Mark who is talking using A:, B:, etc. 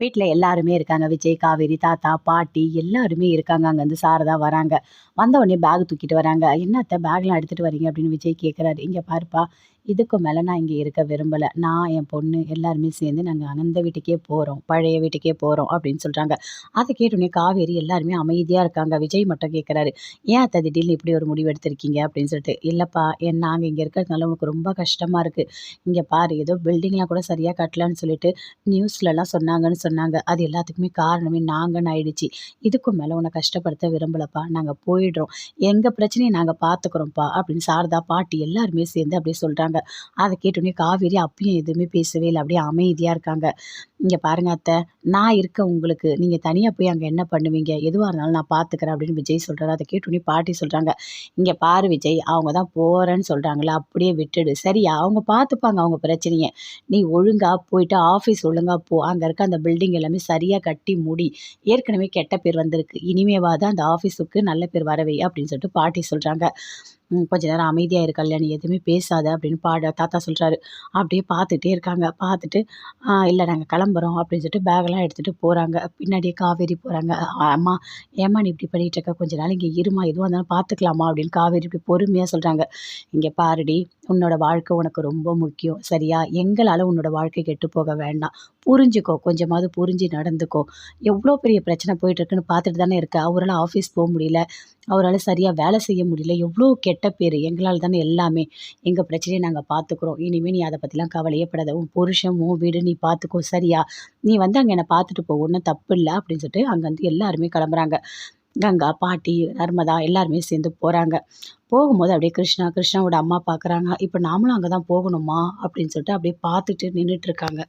A: வீட்டில் எல்லாருமே இருக்காங்க. விஜய், காவேரி, தாத்தா, பாட்டி எல்லாருமே இருக்காங்க. அங்கேருந்து சாரதா வராங்க. வந்த உடனே பேக் தூக்கிட்டு வராங்க. என்னத்த பேக்லாம் எடுத்துகிட்டு வரீங்க?" அப்படின்னு விஜய் கேட்குறாரு. இங்கே பாருப்பா, இதுக்கு மேலே நான் இங்கே இருக்க விரும்பலை நான், என் பொண்ணு எல்லாருமே சேர்ந்து நாங்கள் அந்த வீட்டுக்கே போகிறோம் பழைய வீட்டுக்கே போகிறோம் அப்படின்னு சொல்கிறாங்க அதை கேட்டோடனே காவேரி எல்லாருமே அமைதியாக இருக்காங்க. விஜய் மட்டும் கேட்குறாரு, "ஏன் அத்தை திடீர்னு இப்படி ஒரு முடிவு எடுத்திருக்கீங்க?" அப்படின்னு சொல்லிட்டு. இல்லைப்பா என் நாங்கள் இங்கே இருக்கிறதுனால உனக்கு ரொம்ப கஷ்டமாக இருக்குது இங்கே பாரு, ஏதோ பில்டிங்லாம் கூட சரியாக கட்டலான்னு சொல்லிட்டு நியூஸ்லலாம் சொன்னாங்கன்னு சொன்னாங்க. அது எல்லாத்துக்குமே காரணமே நாங்கன்னு ஆயிடுச்சு. இதுக்கும் மேலே உன்னை கஷ்டப்படுத்த விரும்பலப்பா. நாங்கள் போயிடுறோம். எங்கள் பிரச்சனையை நாங்கள் பார்த்துக்குறோம்ப்பா." அப்படின்னு சாரதா, பாட்டி எல்லாருமே சேர்ந்து அப்படியே சொல்றாங்க. அதை கேட்டோனே காவேரி அப்பயும் எதுவுமே பேசவே இல்லை அப்படியே அமைதியாக இருக்காங்க. இங்கே பாருங்க அத்தை நான் இருக்கேன் உங்களுக்கு. நீங்கள் தனியாக போய் அங்கே என்ன பண்ணுவீங்க? எதுவாக இருந்தாலும் நான் பார்த்துக்கிறேன்." அப்படின்னு விஜய் சொல்றாரு. அதை கேட்டோனே பாட்டி சொல்கிறாங்க இங்கே பாரு விஜய், அவங்க தான் போகிறேன்னு சொல்கிறாங்களே அப்படியே விட்டுடு. சரியா? அவங்க பார்த்துப்பாங்க அவங்க பிரச்சனையை நீ ஒழுங்கா போயிட்டு ஆஃபீஸ் ஒழுங்கா போ. அங்கே இருக்க அந்த பில்டிங் எல்லாமே சரியாக கட்டி மூடி ஏற்கனவே கெட்ட பேர் வந்திருக்கு. இனிமேவாவது அந்த ஆஃபீஸுக்கு நல்ல பேர் வரவை அப்படின்னு சொல்லிட்டு பாட்டி சொல்கிறாங்க "கொஞ்ச நேரம் அமைதியாக இரு கல்யாணி. எதுவுமே பேசாத." அப்படின்னு பாட தாத்தா சொல்கிறாரு அப்படியே பார்த்துட்டே இருக்காங்க. பார்த்துட்டு, இல்லை நாங்கள் கிளம்புறோம்." அப்படின்னு சொல்லிட்டு பேக்லாம் எடுத்துகிட்டு போகிறாங்க பின்னாடியே காவேரி போகிறாங்க "அம்மா, ஏம்மா நீ இப்படி பண்ணிகிட்டு இருக்க? கொஞ்ச நாள் இங்கே இருமா எதுவாக இருந்தாலும் பார்த்துக்கலாமா அப்படின்னு காவேரி இப்படி பொறுமையாக சொல்கிறாங்க இங்கே பாருடி, உன்னோட வாழ்க்கை உனக்கு ரொம்ப முக்கியம். சரியா? எங்களால் உன்னோட வாழ்க்கை கெட்டு போக வேண்டாம். புரிஞ்சுக்கோ. கொஞ்சமாவது புரிஞ்சு நடந்துக்கோ. எவ்வளோ பெரிய பிரச்சனை போயிட்டுருக்குன்னு பார்த்துட்டு தானே இருக்க. அவரால் ஆஃபீஸ் போக முடியல. அவரால் சரியாக வேலை செய்ய முடியல. எவ்வளோ கெட்ட பேர் எங்களால் தானே எல்லாமே. எங்கள் பிரச்சனையை நாங்கள் பார்த்துக்குறோம். இனிமேல் நீ அதை பற்றிலாம் கவலையப்படாத உன் புருஷன், உன் வீடு நீ பார்த்துக்கோ. சரியா? நீ வந்து அங்கே என்னை பார்த்துட்டு போ. ஒன்றும் தப்பு இல்லை அப்படின்னு சொல்லிட்டு அங்கேருந்து எல்லாருமே கிளம்புறாங்க. கங்கா, பாட்டி, நர்மதா எல்லாருமே சேர்ந்து போகிறாங்க போகும்போது அப்படியே கிருஷ்ணா, கிருஷ்ணாவோட அம்மா பார்க்குறாங்க. இப்போ நாமளும் அங்கே தான் போகணுமா?" அப்படின்னு சொல்லிட்டு அப்படியே பார்த்துட்டு நின்றுட்டு இருக்காங்க.